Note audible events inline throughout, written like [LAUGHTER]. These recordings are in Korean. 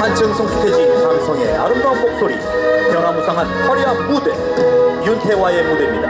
한층 성숙해진 감성의 아름다운 목소리 변화무쌍한 화려한 무대 윤태화의 무대입니다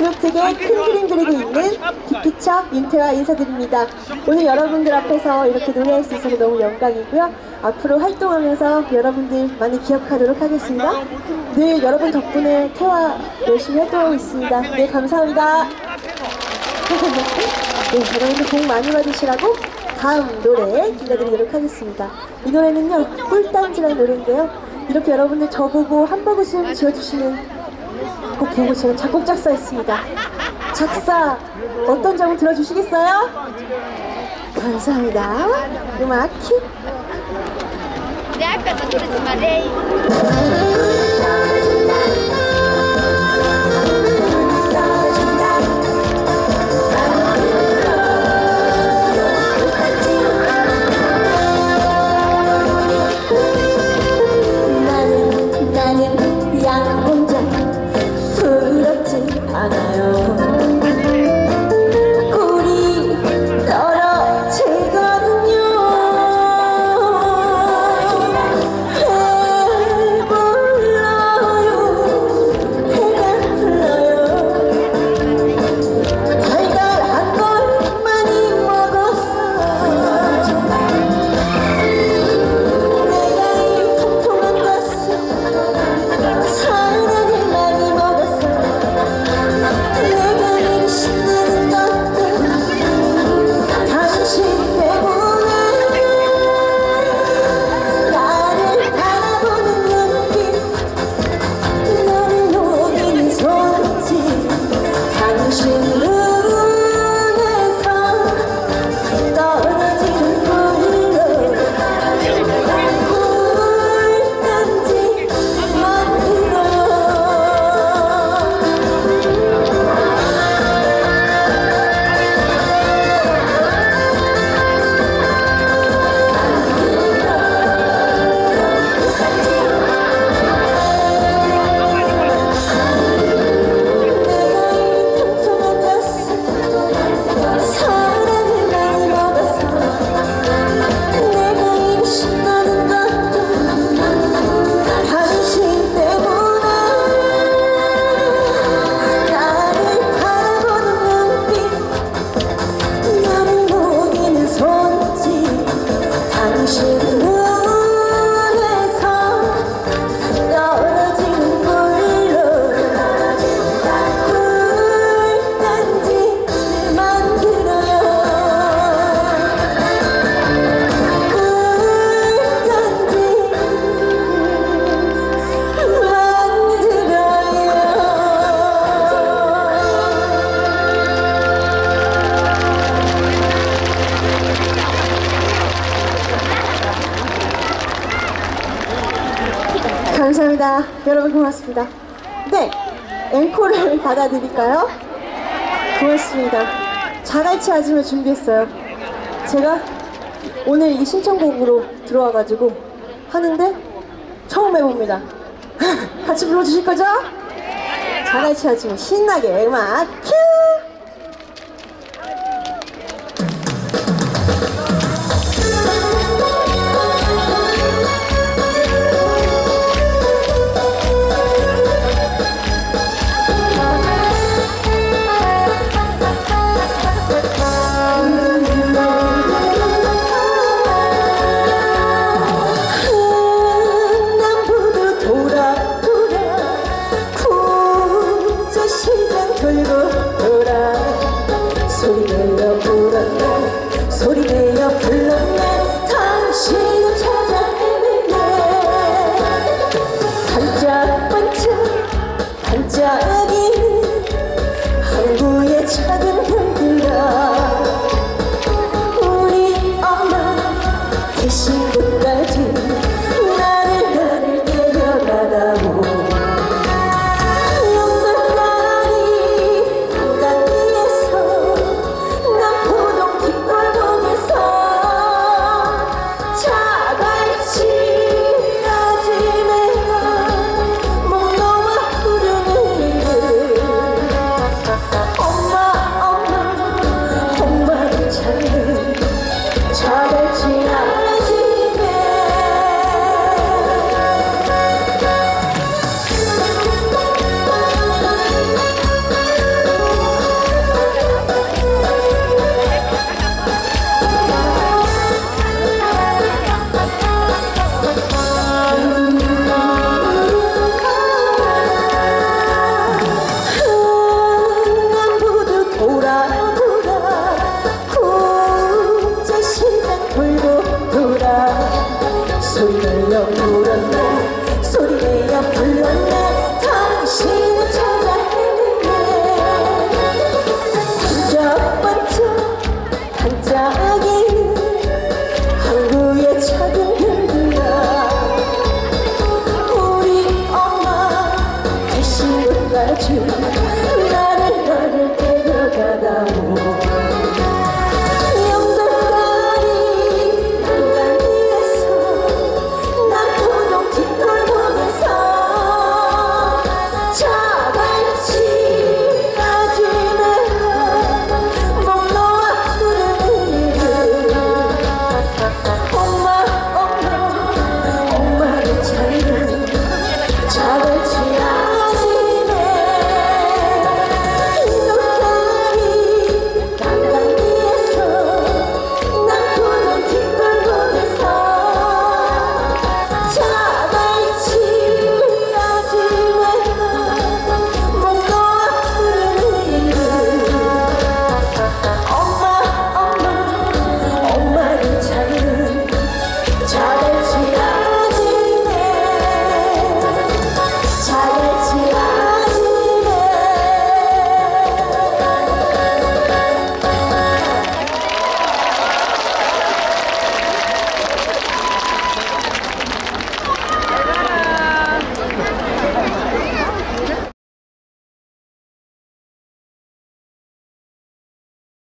그림과 트로트계 큰 그림 그리고 있는 기피첩 윤태와 인사드립니다. 오늘 여러분들 앞에서 이렇게 노래할 수 있어서 너무 영광이고요. 앞으로 활동하면서 여러분들 많이 기억하도록 하겠습니다. 늘 여러분 덕분에 태화 열심히 활동하고 있습니다. 네 감사합니다. [LAUGHS] 네, 여러분들 복 많이 받으시라고 다음 노래 들려드리도록 하겠습니다. 이 노래는요, 꿀단지라는 노래인데요. 이렇게 여러분들 저보고 한바구음 지어주시는 곡 보고 제가 작곡 작사했습니다. 작사 어떤 점을 들어주시겠어요? 감사합니다. 음악 킥! 내 앞에서 그러지 말래. 감사합니다. 여러분 고맙습니다. 네, 앵콜을 [LAUGHS] 받아드릴까요? 고맙습니다. 자갈치 아줌마 준비했어요. 제가 오늘 이 신청곡으로 들어와가지고 하는데 처음 해봅니다. [LAUGHS] 같이 불러주실 거죠? 자갈치 아줌마 신나게 음악 큐!